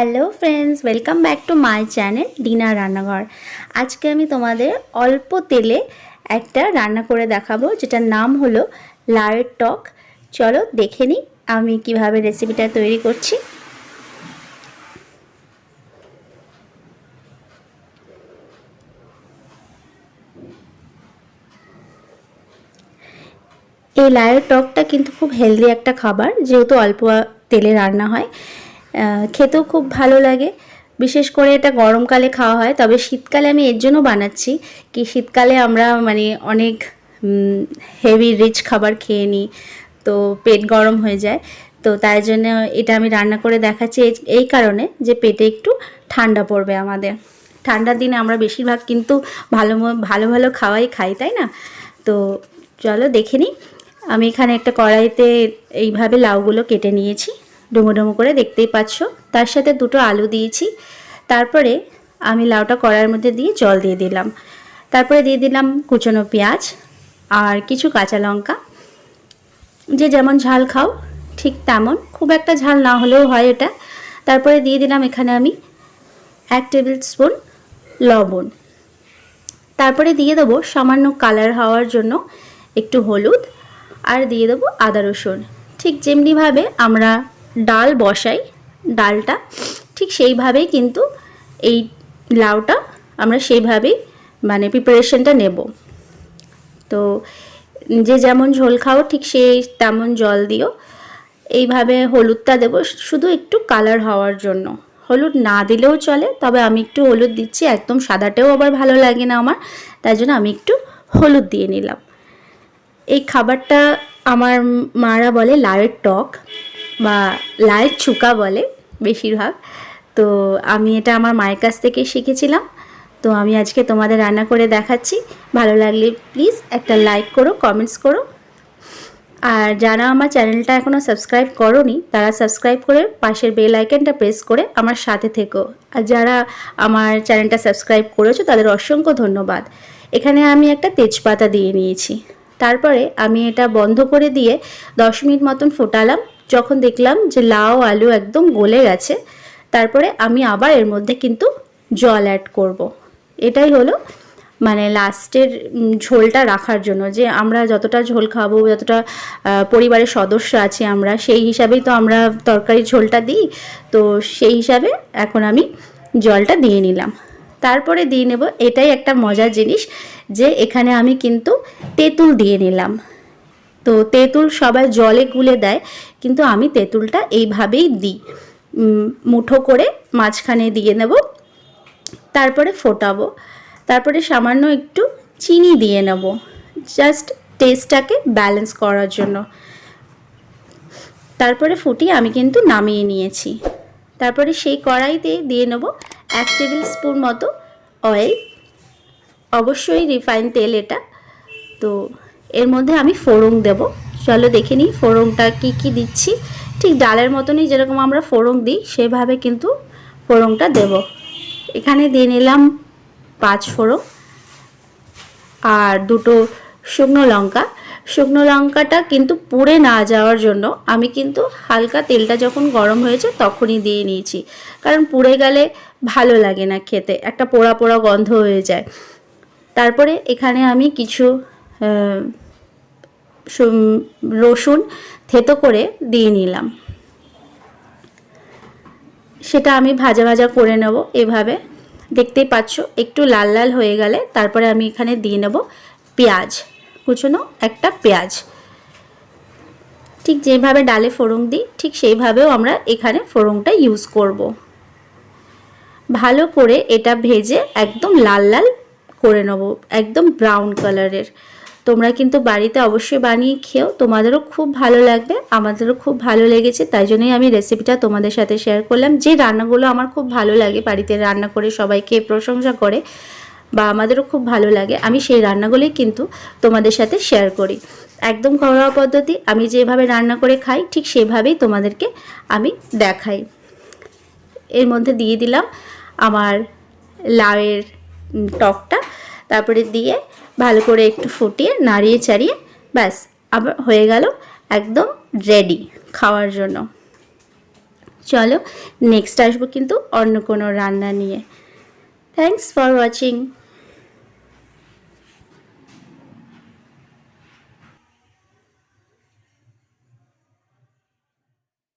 Hello friends welcome back to my channel dinner রান্নাঘর আজকে আমি তোমাদের অল্প তেলে একটা রান্না করে দেখাবো, যেটার নাম হলো লাউয়ের টক। চলো দেখে নিই আমি কীভাবে রেসিপিটা তৈরি করছি। এই লাউয়ের টকটা কিন্তু খুব হেলদি একটা খাবার, যেহেতু অল্প তেলে রান্না হয়। খেতেও খুব ভালো লাগে। বিশেষ করে এটা গরমকালে খাওয়া হয়, তবে শীতকালে আমি এর জন্য বানাচ্ছি কি শীতকালে আমরা মানে অনেক হেভি রিচ খাবার খেয়ে নিই, তো পেট গরম হয়ে যায়। তো তাই জন্য এটা আমি রান্না করে দেখাচ্ছি। এই- কারণে যে পেটে একটু ঠান্ডা পড়বে আমাদের। ঠান্ডার দিনে আমরা বেশিরভাগ কিন্তু ভালো ভালো ভালো খাওয়াই খাই, তাই না? তো চলো দেখে নিই। আমি এখানে একটা কড়াইতে এইভাবে লাউগুলো কেটে নিয়েছি। ডুমো ডুমো করে দেখতেই পাচ্ছ। তার সাথে দুটো আলু দিয়েছি। তারপরে আমি লাউটা কড়াইয়ের মধ্যে দিয়ে জল দিয়ে দিলাম। তারপরে দিয়ে দিলাম কুচনো পেঁয়াজ আর কিছু কাঁচা লঙ্কা। যে যেমন ঝাল খাও, ঠিক তেমন। খুব একটা ঝাল না হলেও হয় এটা। তারপরে দিয়ে দিলাম এখানে আমি এক টেবিল স্পুন লবণ। তারপরে দিয়ে দেবো সামান্য কালার হওয়ার জন্য একটু হলুদ। আর দিয়ে দেবো আদা রসুন। ঠিক যেমনিভাবে আমরা ডাল বসাই, ডালটা। ঠিক সেইভাবেই কিন্তু এই লাউটা আমরা সেইভাবেই মানে প্রিপারেশনটা নেব। তো যে যেমন ঝোল খাও, ঠিক সেই তেমন জল দিও। এইভাবে হলুদটা দেবো, শুধু একটু কালার হওয়ার জন্য। হলুদ না দিলেও চলে, তবে আমি একটু হলুদ দিচ্ছি, একদম সাদাটাও আবার ভালো লাগে না আমার, তাই জন্য আমি একটু হলুদ দিয়ে নিলাম। এই খাবারটা আমার মারা বলে লাউয়ের টক। বা লাউয়ের চুকা বলে বেশিরভাগ। তো আমি এটা আমার মায়ের কাছ থেকে শিখেছিলাম। তো আমি আজকে তোমাদের রান্না করে দেখাচ্ছি। ভালো লাগলে প্লিজ একটা লাইক করো কমেন্টস করো। আর যারা আমার চ্যানেলটা এখনও সাবস্ক্রাইব করনি, তারা সাবস্ক্রাইব করে পাশের বেল আইকনটা প্রেস করে আমার সাথে থেকো। আর যারা আমার চ্যানেলটা সাবস্ক্রাইব করেছ, তাদের অসংখ্য ধন্যবাদ। এখানে আমি একটা তেজপাতা দিয়ে নিয়েছি। তারপরে আমি এটা বন্ধ করে দিয়ে দশ মিনিট মতন ফোটালাম। যখন দেখলাম যে লাউ, আলু একদম গলে গেছে, তারপরে আমি আবার এর মধ্যে কিন্তু জল অ্যাড করব। এটাই হলো মানে লাস্টের ঝোলটা রাখার জন্য যে আমরা যতটা ঝোল খাব, যতটা পরিবারের সদস্য আছে আমরা, সেই হিসাবেই তো আমরা তরকারি ঝোলটা দিই। তো সেই হিসাবে এখন আমি জলটা দিয়ে নিলাম। তারপরে দিয়ে নেব, এটাই একটা মজার জিনিস যে এখানে আমি কিন্তু তেঁতুল দিয়ে নিলাম। তো তেঁতুল সবাই জলে গুলে দেয়, কিন্তু আমি তেঁতুলটা এইভাবেই দিই। মুঠো করে মাঝখানে দিয়ে নেব, তারপরে ফোটাবো। তারপরে সামান্য একটু চিনি দিয়ে নেব জাস্ট টেস্টটাকে ব্যালেন্স করার জন্য। তারপরে ফুটিয়ে আমি কিন্তু নামিয়ে নিয়েছি। তারপরে সেই কড়াইতে দিয়ে নেব এক টেবিল স্পুন মতো অয়েল অবশ্যই রিফাইন তেল এটা। তো এর মধ্যে আমি ফোড়ন দেব। চলো দেখে নিই ফোড়নটা কি কি দিচ্ছি। ঠিক ডালের মতনই যেরকম আমরা ফোড়ন দিই, সেভাবে কিন্তু ফোড়নটা দেব। এখানে দিয়ে নিলাম পাঁচ ফোড়ন আর দুটো শুকনো লঙ্কা। শুকনো লঙ্কাটা কিন্তু পুড়ে না যাওয়ার জন্য আমি কিন্তু হালকা তেলটা যখন গরম হয়েছে তখনই দিয়ে নিয়েছি। কারণ পুড়ে গেলে ভালো লাগে না খেতে, একটা পোড়া পোড়া গন্ধ হয়ে যায়। তারপরে এখানে আমি কিছু রসুন থেতো করে দিয়ে নিলাম। সেটা আমি ভাজা ভাজা করে নেব এভাবে। দেখতেই পাচ্ছ, একটু লাল লাল হয়ে গেলে তারপরে আমি এখানে দিয়ে নেব পেঁয়াজ। কুচনো একটা পেঁয়াজ। ঠিক যেভাবে ডালে ফোড়ন দিই, ঠিক সেইভাবেও আমরা এখানে ফোড়নটা ইউজ করব। ভালো করে এটা ভেজে একদম লাল লাল করে নেব, একদম ব্রাউন কালারের তোমরা কিন্তু বাড়িতে অবশ্যই বানিয়ে খেও। তোমাদেরও খুব ভালো লাগবে, আমাদেরও খুব ভালো লেগেছে, তাই জন্যই আমি রেসিপিটা তোমাদের সাথে শেয়ার করলাম। যে রান্নাগুলো আমার খুব ভালো লাগে, বাড়িতে রান্না করে, সবাইকে প্রশংসা করে, বা আমাদেরও খুব ভালো লাগে, আমি সেই রান্নাগুলোই কিন্তু তোমাদের সাথে শেয়ার করি। একদম ঘরোয়া পদ্ধতি, আমি যেভাবে রান্না করে খাই, ঠিক সেভাবেই তোমাদেরকে আমি দেখাই। এর মধ্যে দিয়ে দিলাম আমার লাউয়ের টকটা, তারপরে দিয়ে ভালো করে একটু ফুটিয়ে নাড়িয়ে চাড়িয়ে, ব্যাস, আবার হয়ে গেল একদম রেডি খাওয়ার জন্য। চলো নেক্সট আসব কিন্তু অন্য কোনো রান্না নিয়ে। Thanks for watching